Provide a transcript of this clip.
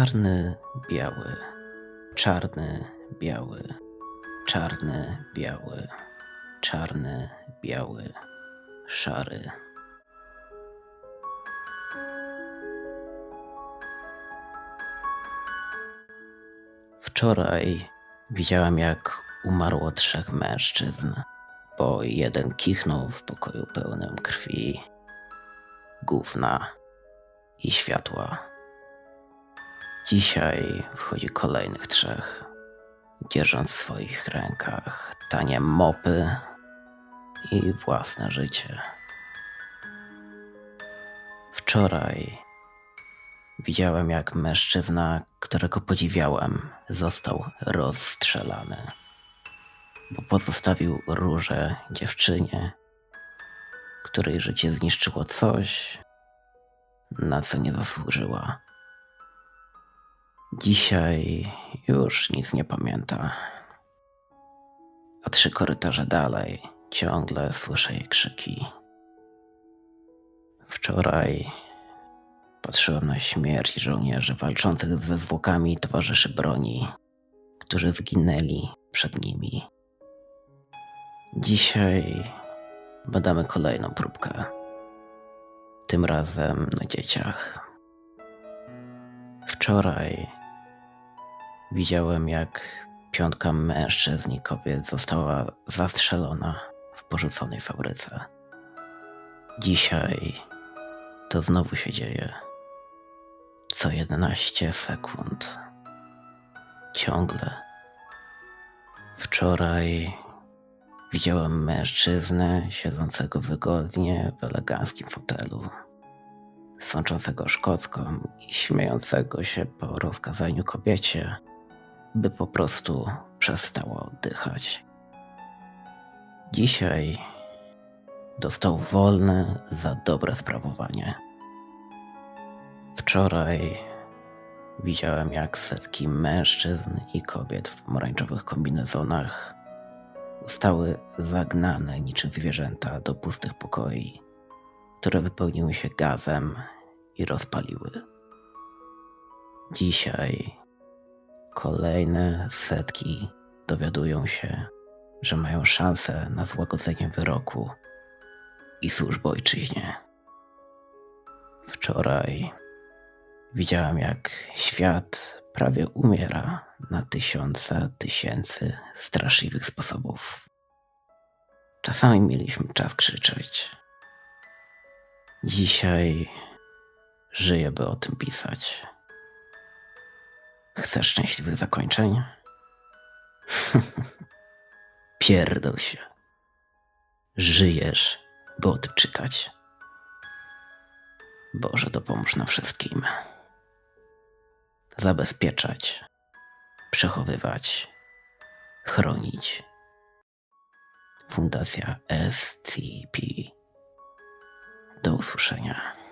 Czarny, biały, czarny, biały, czarny, biały, czarny, biały, szary. Wczoraj widziałam, jak umarło trzech mężczyzn, bo jeden kichnął w pokoju pełnym krwi, gówna i światła. Dzisiaj wchodzi kolejnych trzech, dzierżąc w swoich rękach tanie mopy i własne życie. Wczoraj widziałem, jak mężczyzna, którego podziwiałem, został rozstrzelany, bo pozostawił róże dziewczynie, której życie zniszczyło coś, na co nie zasłużyła. Dzisiaj już nic nie pamięta. A trzy korytarze dalej ciągle słyszę jej krzyki. Wczoraj patrzyłem na śmierć żołnierzy walczących ze zwłokami towarzyszy broni, którzy zginęli przed nimi. Dzisiaj badamy kolejną próbkę. Tym razem na dzieciach. Wczoraj widziałem, jak piątka mężczyzn i kobiet została zastrzelona w porzuconej fabryce. Dzisiaj to znowu się dzieje. Co 11 sekund. Ciągle. Wczoraj widziałem mężczyznę siedzącego wygodnie w eleganckim fotelu sączącego szkocką i śmiejącego się po rozkazaniu kobiecie, by po prostu przestała oddychać. Dzisiaj dostał wolne za dobre sprawowanie. Wczoraj widziałem, jak setki mężczyzn i kobiet w pomarańczowych kombinezonach zostały zagnane niczym zwierzęta do pustych pokoi które wypełniły się gazem i rozpaliły. Dzisiaj kolejne setki dowiadują się, że mają szansę na złagodzenie wyroku i służbę ojczyźnie. Wczoraj widziałem, jak świat prawie umiera na tysiące tysięcy straszliwych sposobów. Czasami mieliśmy czas krzyczeć, Dzisiaj żyję, by o tym pisać. Chcesz szczęśliwych zakończeń? Pierdol się. Żyjesz, by o tym czytać. Boże, dopomóż nam wszystkim. Zabezpieczać, przechowywać, chronić. Fundacja SCP. Do usłyszenia.